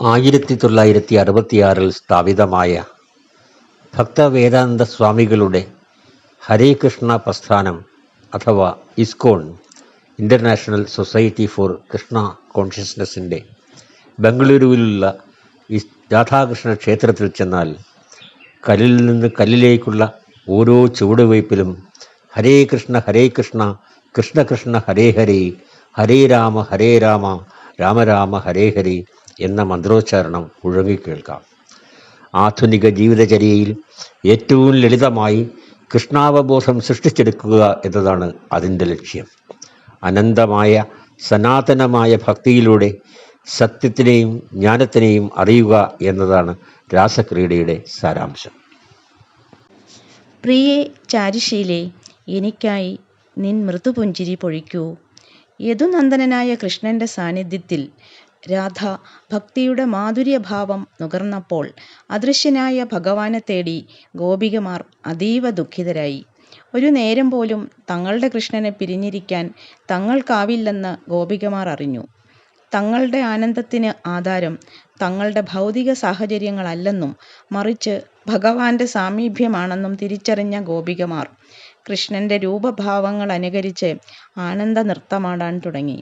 ആയിരത്തി തൊള്ളായിരത്തി അറുപത്തിയാറിൽ സ്ഥാപിതമായ ഭക്തവേദാന്ത സ്വാമികളുടെ ഹരേ കൃഷ്ണ പ്രസ്ഥാനം അഥവാ ISKCON international society for Krishna കോൺഷ്യസ്നസിന്റെ ബംഗളൂരുവിലുള്ള രാധാകൃഷ്ണ ക്ഷേത്രത്തിൽ ചെന്നാൽ കല്ലിൽ നിന്ന് കല്ലിലേക്കുള്ള ഓരോ ചുവടുവയ്പ്പിലും ഹരേ കൃഷ്ണ ഹരേ കൃഷ്ണ കൃഷ്ണ കൃഷ്ണ ഹരേ ഹരേ ഹരേ രാമ ഹരേ രാമ രാമ രാമ ഹരേ ഹരേ എന്ന മന്ത്രോച്ചാരണം മുഴങ്ങിക്കേൾക്കാം. ആധുനിക ജീവിതചര്യയിൽ ഏറ്റവും ലളിതമായി കൃഷ്ണാവബോധം സൃഷ്ടിച്ചെടുക്കുക എന്നതാണ് അതിന്റെ ലക്ഷ്യം. അനന്തമായ സനാതനമായ ഭക്തിയിലൂടെ സത്യത്തിനെയും ജ്ഞാനത്തിനെയും അറിയുക എന്നതാണ് രാസക്രീഡയുടെ സാരാംശം. പ്രിയേ ചാരിശീലെ എനിക്കായി നിൻ മൃദുപുഞ്ചിരി പൊഴിക്കൂ. യദുനന്ദനായ കൃഷ്ണന്റെ സാന്നിധ്യത്തിൽ രാധ ഭക്തിയുടെ മാധുര്യഭാവം നുകർന്നപ്പോൾ അദൃശ്യനായ ഭഗവാനെ തേടി ഗോപികമാർ അതീവ ദുഃഖിതരായി. ഒരു നേരം പോലും തങ്ങളുടെ കൃഷ്ണനെ പിരിഞ്ഞിരിക്കാൻ തങ്ങൾക്കാവില്ലെന്ന് ഗോപികമാർ അറിഞ്ഞു. തങ്ങളുടെ ആനന്ദത്തിന് ആധാരം തങ്ങളുടെ ഭൗതിക സാഹചര്യങ്ങളല്ലെന്നും മറിച്ച് ഭഗവാന്റെ സാമീപ്യമാണെന്നും തിരിച്ചറിഞ്ഞ ഗോപികമാർ കൃഷ്ണന്റെ രൂപഭാവങ്ങൾ അനുകരിച്ച് ആനന്ദ നൃത്തമാടാൻ തുടങ്ങി.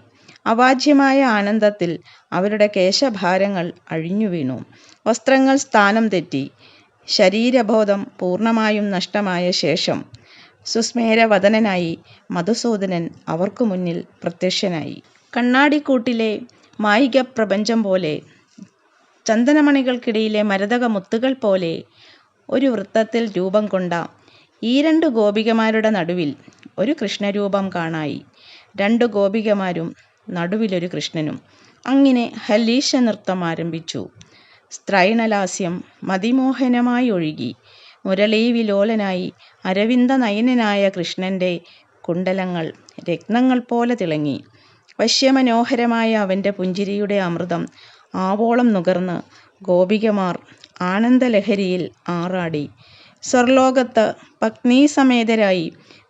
അവാച്യമായ ആനന്ദത്തിൽ അവരുടെ കേശഭാരങ്ങൾ അഴിഞ്ഞു വീണു വസ്ത്രങ്ങൾ സ്ഥാനം തെറ്റി. ശരീരബോധം പൂർണമായും നഷ്ടമായ ശേഷം സുസ്മേരവദനനായി മധുസൂദനൻ അവർക്കു മുന്നിൽ പ്രത്യക്ഷനായി. കണ്ണാടിക്കൂട്ടിലെ മായിക പ്രപഞ്ചം പോലെ ചന്ദനമണികൾക്കിടയിലെ മരതക മുത്തുകൾ പോലെ ഒരു വൃത്തത്തിൽ രൂപം കൊണ്ട ഈ രണ്ട് ഗോപികമാരുടെ നടുവിൽ ഒരു കൃഷ്ണരൂപം കാണായി. രണ്ട് ഗോപികമാരും നടുവിലൊരു കൃഷ്ണനും. അങ്ങനെ ഹല്ലീശ നൃത്തം ആരംഭിച്ചു. സ്ത്രൈണലാസ്യം മതിമോഹനമായി ഒഴുകി. മുരളീ വിലോലനായി അരവിന്ദ നയനനായ കൃഷ്ണന്റെ കുണ്ടലങ്ങൾ രത്നങ്ങൾ പോലെ തിളങ്ങി. വശ്യമനോഹരമായ അവന്റെ പുഞ്ചിരിയുടെ അമൃതം ആവോളം നുകർന്ന് ഗോപികമാർ ആനന്ദലഹരിയിൽ ആറാടി. സ്വർലോകത്ത് പത്നീസമേതരായി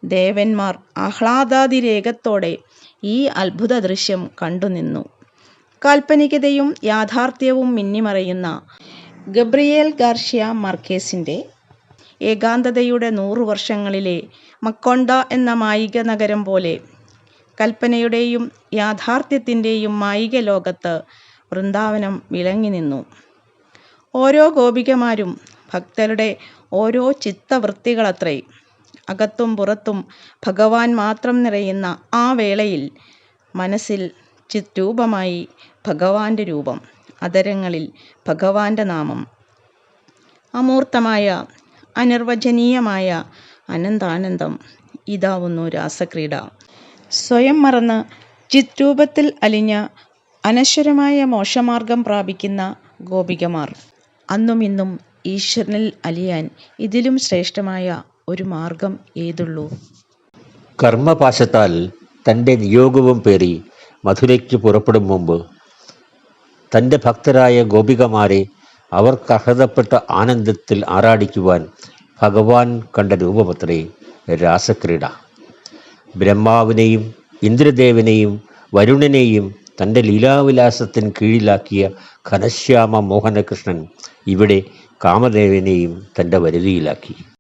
ദേവന്മാർ ആഹ്ലാദാതിരേകത്തോടെ ഈ അത്ഭുത ദൃശ്യം കണ്ടുനിന്നു. കാൽപ്പനികതയും യാഥാർത്ഥ്യവും മിന്നിമറയുന്ന ഗബ്രിയേൽ ഗാർഷ്യ മാർക്കേസിന്റെ ഏകാന്തതയുടെ നൂറു വർഷങ്ങളിലെ മക്കോണ്ട എന്ന മായിക നഗരം പോലെ കൽപ്പനയുടെയും യാഥാർത്ഥ്യത്തിന്റെയും മായിക ലോകത്ത് വൃന്ദാവനം വിളങ്ങി നിന്നു ഓരോ ഗോപികമാരും ഭക്തരുടെ ഓരോ ചിത്തവൃത്തികളത്രേ. അകത്തും പുറത്തും ഭഗവാൻ മാത്രം നിറയുന്ന ആ വേളയിൽ മനസ്സിൽ ചിത്രൂപമായി ഭഗവാന്റെ രൂപം അതരങ്ങളിൽ ഭഗവാന്റെ നാമം. അമൂർത്തമായ അനിർവചനീയമായ അനന്താനന്ദം ഇതാവുന്നു രാസക്രീഡ. സ്വയം മറന്ന് ചിത്രൂപത്തിൽ അലിഞ്ഞ അനശ്വരമായ മോക്ഷമാർഗം പ്രാപിക്കുന്ന ഗോപികമാർ. അന്നും ഇന്നും ഈശ്വരനിൽ അലിയാൻ ഇതിലും ശ്രേഷ്ഠമായ ഒരു മാർഗം ഏതുള്ളൂ? കർമ്മപാശത്താൽ തന്റെ നിയോഗവും പേറി മധുരയ്ക്ക് പുറപ്പെടും മുമ്പ് തന്റെ ഭക്തരായ ഗോപികമാരെ അവർക്കർഹതപ്പെട്ട ആനന്ദത്തിൽ ആറാടിക്കുവാൻ ഭഗവാൻ കണ്ട രൂപമത്രേ രാസക്രീഡ. ബ്രഹ്മാവിനെയും ഇന്ദ്രദേവനെയും വരുണനെയും തന്റെ ലീലാവിലാസത്തിന് കീഴിലാക്കിയ ഘനശ്യാമ മോഹനകൃഷ്ണൻ ഇവിടെ കാമദേവനെയും തന്റെ വരുതിയിലാക്കി.